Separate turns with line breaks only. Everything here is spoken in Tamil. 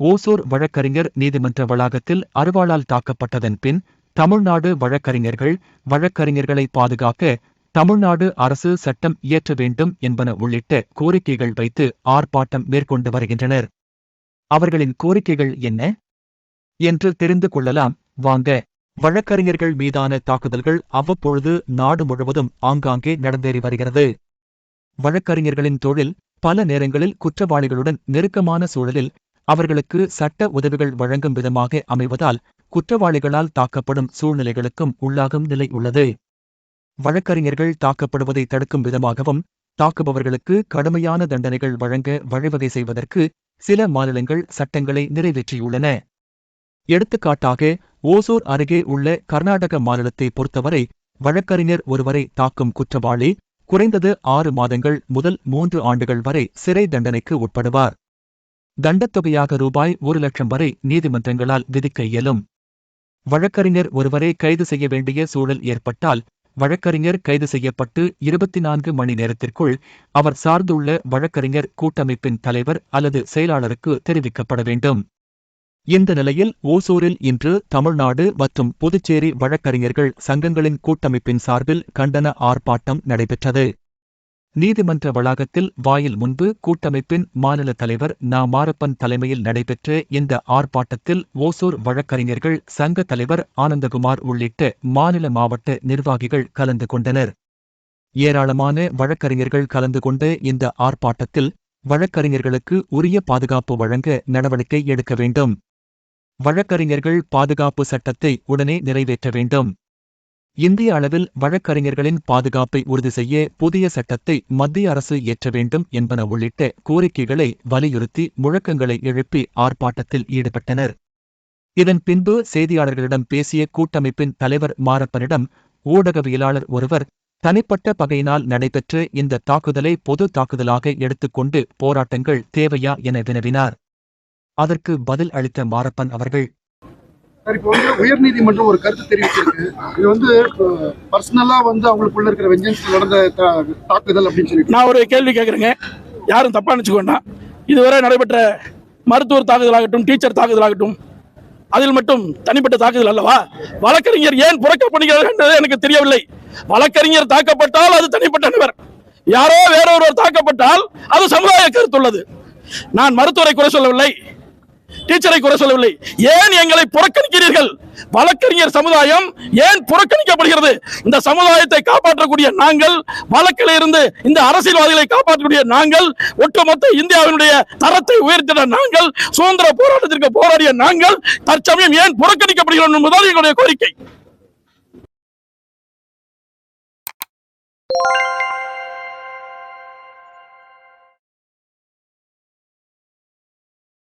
ஓசூர் வழக்கறிஞர் நீதிமன்ற வளாகத்தில் அருவாளால் தாக்கப்பட்டதன் பின் தமிழ்நாடு வழக்கறிஞர்கள் வழக்கறிஞர்களை பாதுகாக்க தமிழ்நாடு அரசு சட்டம் இயற்ற வேண்டும் என்பன உள்ளிட்ட கோரிக்கைகள் வைத்து ஆர்ப்பாட்டம் மேற்கொண்டு வருகின்றனர். அவர்களின் கோரிக்கைகள் என்ன? என்று தெரிந்து கொள்ளலாம். வாங்க. வழக்கறிஞர்கள் மீதான தாக்குதல்கள் அவ்வப்பொழுது நாடு முழுவதும் ஆங்காங்கே நடந்தேறி வருகிறது. வழக்கறிஞர்களின் தொழில் பல நேரங்களில் குற்றவாளிகளுடன் நெருக்கமான சூழலில் அவர்களுக்கு சட்ட உதவிகள் வழங்கும் விதமாக அமைவதால் குற்றவாளிகளால் தாக்கப்படும் சூழ்நிலைகளுக்கும் உள்ளாகும் நிலை உள்ளது. வழக்கறிஞர்கள் தாக்கப்படுவதை தடுக்கும் விதமாகவும் தாக்குபவர்களுக்கு கடுமையான தண்டனைகள் வழங்க வழிவகை செய்வதற்கு சில மாநிலங்கள் சட்டங்களை நிறைவேற்றியுள்ளன. எடுத்துக்காட்டாக ஓசூர் அருகே உள்ள கர்நாடக மாநிலத்தை பொறுத்தவரை வழக்கறிஞர் ஒருவரை தாக்கும் குற்றவாளி குறைந்தது ஆறு மாதங்கள் முதல் மூன்று ஆண்டுகள் வரை சிறை தண்டனைக்கு உட்படுவார். தண்டத்தொகையாக ரூபாய் ஒரு லட்சம் வரை நீதிமன்றங்களால் விதிக்க இயலும். வழக்கறிஞர் ஒருவரை கைது செய்ய வேண்டிய சூழல் ஏற்பட்டால் வழக்கறிஞர் கைது செய்யப்பட்டு இருபத்தி நான்கு மணி நேரத்திற்குள் அவர் சார்ந்துள்ள வழக்கறிஞர் கூட்டமைப்பின் தலைவர் அல்லது செயலாளருக்கு தெரிவிக்கப்பட வேண்டும். இந்த நிலையில் ஓசூரில் இன்று தமிழ்நாடு மற்றும் புதுச்சேரி வழக்கறிஞர்கள் சங்கங்களின் கூட்டமைப்பின் சார்பில் கண்டன ஆர்ப்பாட்டம் நடைபெற்றது. நீதிமன்ற வளாகத்தில் வாயில் முன்பு கூட்டமைப்பின் மாநில தலைவர் நா. மாரப்பன் தலைமையில் நடைபெற்ற இந்த ஆர்ப்பாட்டத்தில் ஓசூர் வழக்கறிஞர்கள் சங்க தலைவர் ஆனந்தகுமார் உள்ளிட்ட மாநில மாவட்ட நிர்வாகிகள் கலந்து கொண்டனர். ஏராளமான வழக்கறிஞர்கள் கலந்து கொண்ட இந்த ஆர்ப்பாட்டத்தில் வழக்கறிஞர்களுக்கு உரிய பாதுகாப்பு வழங்க நடவடிக்கை எடுக்க வேண்டும். வழக்கறிஞர்கள் பாதுகாப்பு சட்டத்தை உடனே நிறைவேற்ற வேண்டும். இந்திய அளவில் வழக்கறிஞர்களின் பாதுகாப்பை உறுதி செய்ய புதிய சட்டத்தை மத்திய அரசு இயற்ற வேண்டும் என்பன உள்ளிட்ட கோரிக்கைகளை வலியுறுத்தி முழக்கங்களை எழுப்பி ஆர்ப்பாட்டத்தில் ஈடுபட்டனர். இதன் பின்பு செய்தியாளர்களிடம் பேசிய கூட்டமைப்பின் தலைவர் மாரப்பனிடம் ஊடகவியலாளர் ஒருவர் தனிப்பட்ட பகையினால் நடைபெற்ற இந்த தாக்குதலை பொது தாக்குதலாக எடுத்துக்கொண்டு போராட்டங்கள் தேவையா என வினவினார். அதற்கு பதில் அளித்த மாரப்பன் அவர்கள்
சார் இப்போ வந்து உயர்நீதிமன்றம் ஒரு கருத்து தெரிவிச்சிருக்கு. இது வந்து பர்சனலா வந்து அவங்களுக்குள்ள இருக்கிற வெஞ்சன்ஸ் நடந்த தா- தாக்குதல் அப்படின்னு சொல்லிட்டு.
நான் ஒரு கேள்வி கேட்குறேங்க யாரும் தப்பா நினச்சிக்கோண்டா இதுவரை நடைபெற்ற மருத்துவர் தாக்குதலாகட்டும் டீச்சர் தாக்குதலாகட்டும் அதில் மட்டும் தனிப்பட்ட தாக்குதல் அல்லவா? வழக்கறிஞர் ஏன் புறக்கப்படுகிறார் என்றது எனக்கு தெரியவில்லை. வழக்கறிஞர் தாக்கப்பட்டால் அது தனிப்பட்ட நபர். யாரோ வேறொருவர் தாக்கப்பட்டால் அது சமுதாய கருத்துள்ளது. நான் மருத்துவரை குறை சொல்லவில்லை. டீச்சரை குறை சொல்லவில்லை. ஏன் எங்களை புறக்கணிக்கிறீர்கள்? வழக்கறிஞர் சமுதாயம் ஏன் புறக்கணிக்கப்படுகிறது? இந்த சமுதாயத்தை காப்பாற்றக்கூடிய நாங்கள் வழக்கில் இருந்து இந்த அரசியல்வாதிகளை காப்பாற்றக்கூடிய நாங்கள் ஒட்டுமொத்த இந்தியாவினுடைய தரத்தை உயர்த்திட நாங்கள் சுதந்திர போராட்டத்திற்கு போராடிய நாங்கள் தற்சமயம் ஏன் புறக்கணிக்கப்படுகிறோம் என்பதுதான் எங்களுடைய கோரிக்கை.